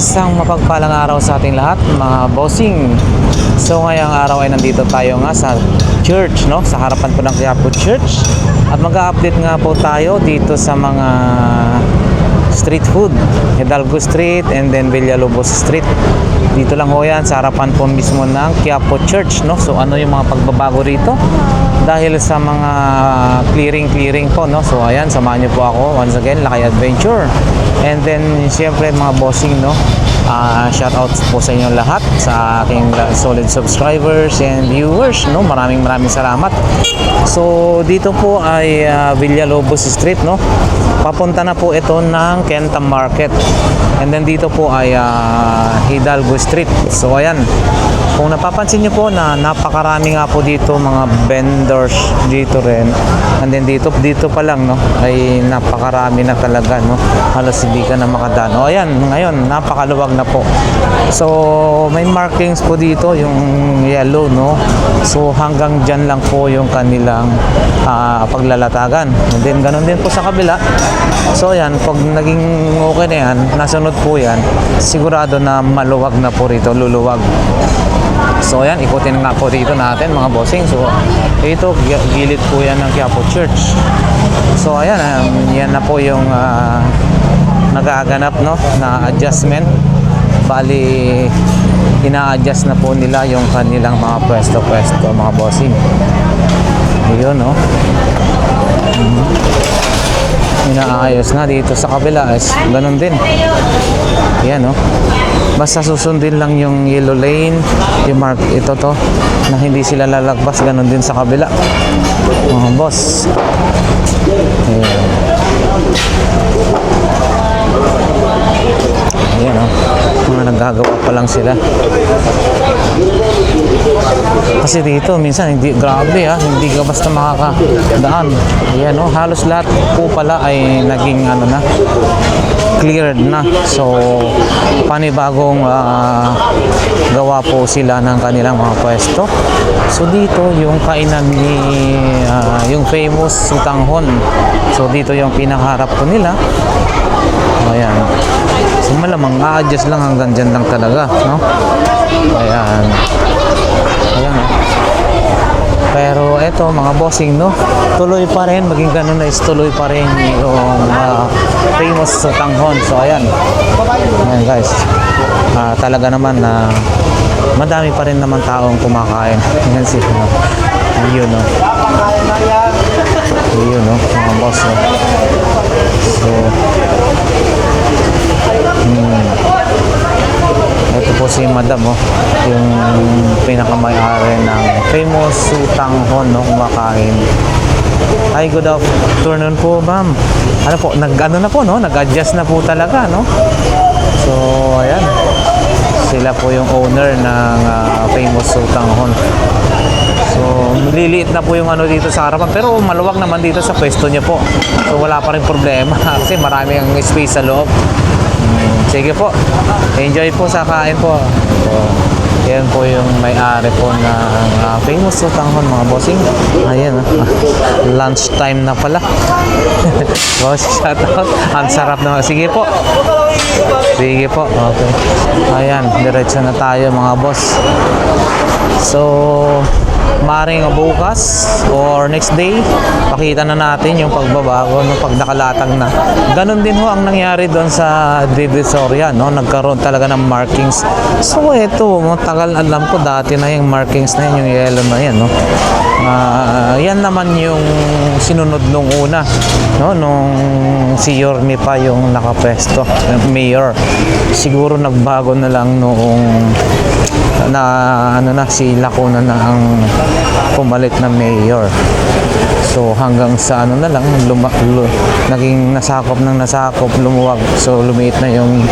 Isang mapagpalang araw sa ating lahat, mga bossing. So ngayong araw ay nandito tayo nga sa church, no? Sa harapan po ng Quiapo Church. At mag-update nga po tayo dito sa mga street food. Hidalgo Street and then Villalobos Street. Dito lang ho yan, sa harapan po mismo ng Quiapo Church, no? So ano yung mga pagbabago rito? Dahil sa mga clearing-clearing po, no? So ayan, samahan niyo po ako once again, Lakay Adventure. And then, siyempre mga bossing, no? Ah, shout out po sa inyo lahat sa aking solid subscribers and viewers, no? Maraming maraming salamat. So, dito po ay ah, Villalobos Street, no? Papunta na po ito ng Kenta Market. And then dito po ay ah, Hidalgo Street. So, ayan. Kung napapansin niyo po na napakarami nga po dito mga vendors dito rin. And then dito dito pa lang no ay napakarami na talaga no. Halos hindi ka na makadaan. O ayan, ngayon napakaluwag na po. So may markings po dito yung yellow no. So hanggang diyan lang po yung kanilang ah, paglalatagan. And then ganun din po sa kabila. So ayan, pag naging okay na yan, nasunod po yan, sigurado na maluwag na po rito, luluwag. So ayan, ikutin nga po dito natin mga bossing. So ito, gi- gilid po yan ng Quiapo Church. So ayan, um, yan na po yung ah, nagaganap no, na adjustment. Bali, ina-adjust na po nila yung kanilang mga pwesto-pwesto mga bossing. Ayun no. Inaayos na dito sa kabila is ganun din. Yan no. Basta susundin lang yung yellow lane, yung mark ito to na hindi sila lalagpas ganun din sa kabila. Mga boss. Ayan. Ayan oh. Mga naggagawa pa lang sila. Kasi dito minsan hindi grabe ha, hindi ka basta makakadaan. Ayan oh, halos lahat po pala ay naging ano na cleared na. So panibagong ah, gawa po sila ng kanilang mga pwesto. So dito yung kainan ni ah, yung famous Sutanghon. So dito yung pinakaharap po nila. Ayan. So malamang a-adjust lang hanggang dyan lang talaga, no? Ayan. Ayan, oh. Pero eto mga bossing no, tuloy pa rin, maging ganun na is tuloy pa rin yung ah, famous Sutanghon. So ayan. Ayan guys. Ah, talaga naman na madami pa rin naman taong kumakain. Ayan si no. Ayun no. Ayun no, mga boss no. So, hmm. Ito po si Madam, oh, yung pinakamay-ari ng famous Sutanghon, no, kumakain. Hi, good afternoon po, ma'am. Ano po, nag, ano na po, no? Nag-adjust na po talaga, no? So, ayan. Sila po yung owner ng ah, famous Sutanghon. So, liliit na po yung ano dito sa harapan. Pero maluwag naman dito sa pwesto niya po. So, wala pa rin problema kasi marami ang space sa loob. Sige po. Enjoy po sa kain po. So, yan po yung may-ari po ng ah, famous Sutanghon mga bossing. Ayan, ah. lunch time na pala. Boss, shout out. Ang sarap naman. Sige po. Sige po. Okay. Ayan, diretso na tayo mga boss. So, maring bukas or next day, pakita na natin yung pagbabago no, pag nakalatag na. Ganon din ho ang nangyari doon sa Divisoria, no? Nagkaroon talaga ng markings. So, eto, matagal alam ko dati na yung markings na yun, yung yellow na yan, no? Ah, yan naman yung sinunod nung una, no? Nung si Yorme pa yung nakapesto, yung mayor. Siguro nagbago na lang noong na ano na si Lacuna na ang pumalit na mayor. So hanggang sa ano na lang luma, lu, naging nasakop ng nasakop lumuwag. So lumiit na yung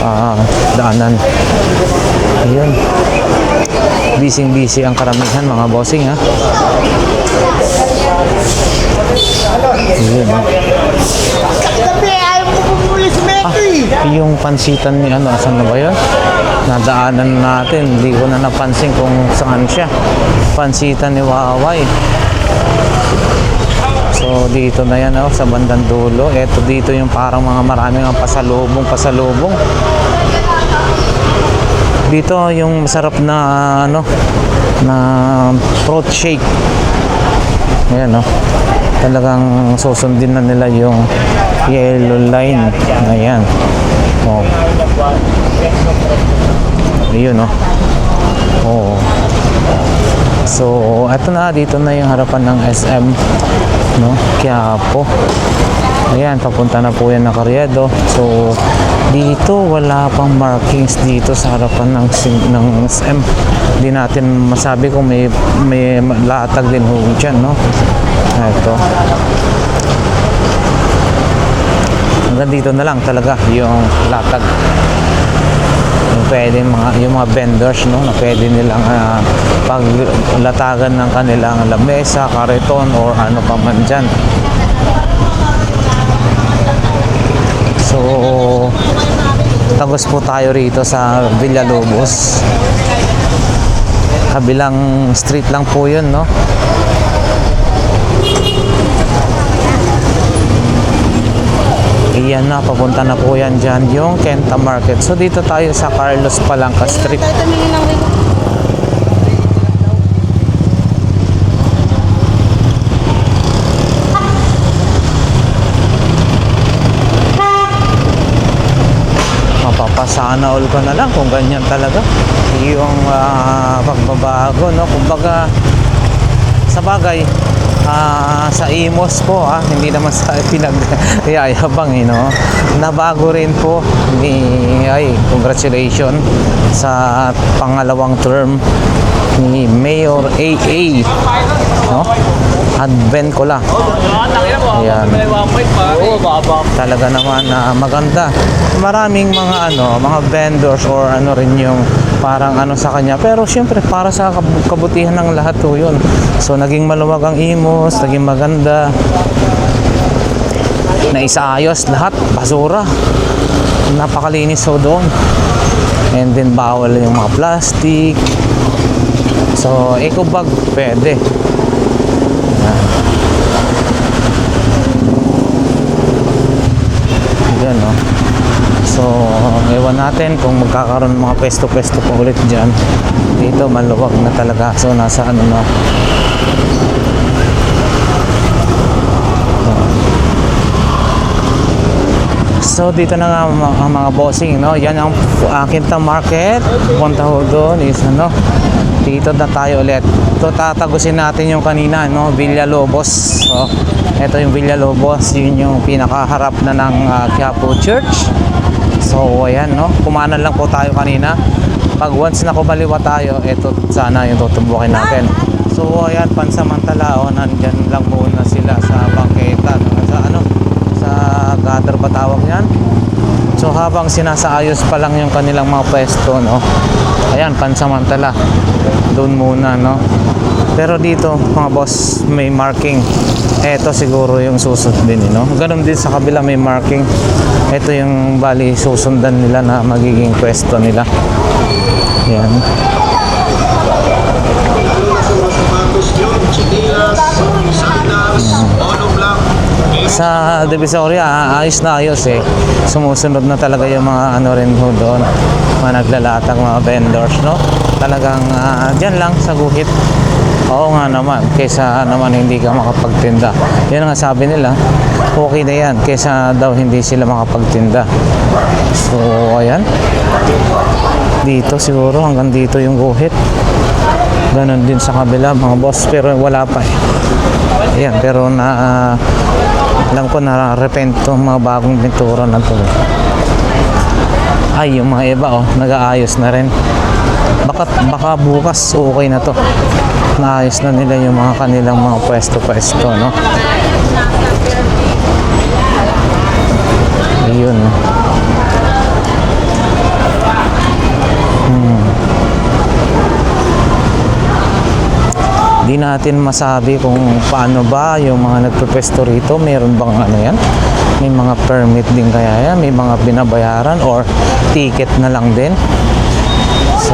ah, daanan. Ayun. Busy busy ang karamihan mga bossing ha. Ayun, ha? Mekki. Yung pansitan ni ano, asan na ba yun? Nadaanan natin, hindi ko na napansin kung saan siya. Pansitan ni Waway. So dito na yan oh, sa bandang dulo. Ito dito yung parang mga maraming ang pasalubong, pasalubong. Dito yung masarap na ano na fruit shake. Ayan no. Talagang susundin na nila yung yellow line. Ayan. Oh. Ayun no. Oo. So, eto na dito na yung harapan ng SM no, Quiapo. Ayan, papunta na po yan na Carriedo. So, dito wala pang markings dito sa harapan ng ng SM. Hindi natin masabi kung may may latag din ho dyan, no? Ito. Hanggang dito na lang talaga yung latag yung pwede mga yung mga vendors no na pwede nilang ah, paglatagan ng kanilang lamesa, kariton or ano pa man dyan. So tagos po tayo rito sa Villalobos. Kabilang street lang po yun, no? Iyan na, papunta na po yan dyan yung Kenta Market. So dito tayo sa Carlos Palangka Street. Tayo tumingin ng mapapasana all ko na lang kung ganyan talaga. Yung ah, pagbabago no? Kumbaga sa bagay ah, sa imos po ah, hindi naman sa pinagyayabang eh, no? nabago rin po ni ay congratulations sa pangalawang term ni Mayor AA no? Advent ko lang Ayan. Talaga naman na maganda. Maraming mga ano, mga vendors or ano rin yung parang ano sa kanya. Pero syempre para sa kab- kabutihan ng lahat to yun. So naging maluwag ang imos, naging maganda. Naisaayos lahat, basura. Napakalinis so doon. And then bawal yung mga plastic. So eco bag pwede. Yan, no? So, ewan natin kung magkakaroon mga pesto-pesto pa ulit dyan. Dito, maluwag na talaga. So, nasa ano na. So, dito na nga mga, ang mga bossing, no? Yan ang uh, Quinta Market. Punta ho doon is ano. Dito na tayo ulit. Ito tatagusin natin yung kanina, no? Villa Lobos. So, ito yung Villa Lobos. Yun yung pinakaharap na ng uh, Quiapo Church. So, ayan, no? Kumanan lang po tayo kanina. Pag once na kumaliwa tayo, ito sana yung tutumbukin natin. So, ayan, pansamantala, oh, nandyan lang muna sila sa bangketa. no? Sa ano? Sa gutter ba tawag yan? So, habang sinasaayos pa lang yung kanilang mga pwesto, no? Ayan, pansamantala. Doon muna, no? Pero dito, mga boss, may marking. Ito siguro yung susunod din, no? Ganon din sa kabila may marking. Ito yung bali susundan nila na magiging pwesto nila. Yan. Sa Divisoria, ayos na ayos eh. Sumusunod na talaga yung mga ano rin ho doon. Mga naglalatag, mga vendors, no? Talagang ah, dyan lang sa guhit. Oo nga naman, kaysa naman hindi ka makapagtinda. Yan ang sabi nila, okay na yan, kaysa daw hindi sila makapagtinda. So, ayan. Dito siguro, hanggang dito yung guhit. Ganon din sa kabila, mga boss, pero wala pa eh. Ayan, pero na ah, alam ko na repent to mga bagong pintura na to. Ay, yung mga iba oh, nag-aayos na rin. Baka, baka bukas okay na to. Naayos na nila yung mga kanilang mga pwesto-pwesto, no? Ayun. Di natin masabi kung paano ba yung mga nagpepesto rito. Meron bang ano yan? May mga permit din kaya yan? May mga binabayaran or ticket na lang din? So,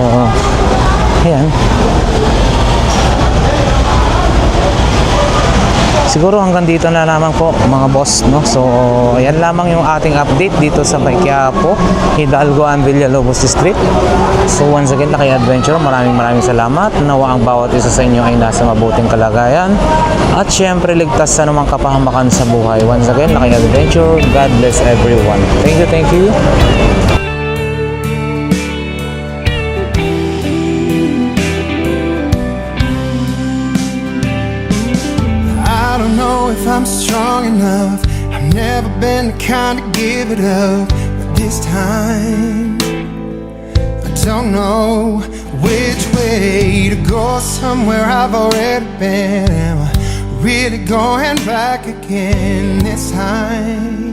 ayan. Siguro hanggang dito na lamang po mga boss no? So yan lamang yung ating update dito sa may Quiapo Hidalgo and Villalobos District. So once again Lakay Adventure maraming maraming salamat. Nawa ang bawat isa sa inyo ay nasa mabuting kalagayan. At syempre ligtas sa anumang kapahamakan sa buhay. Once again Lakay Adventure God bless everyone. Thank you thank you I'm strong enough. I've never been the kind to give it up. But this time, I don't know which way to go. Somewhere I've already been. Am I really going back again this time?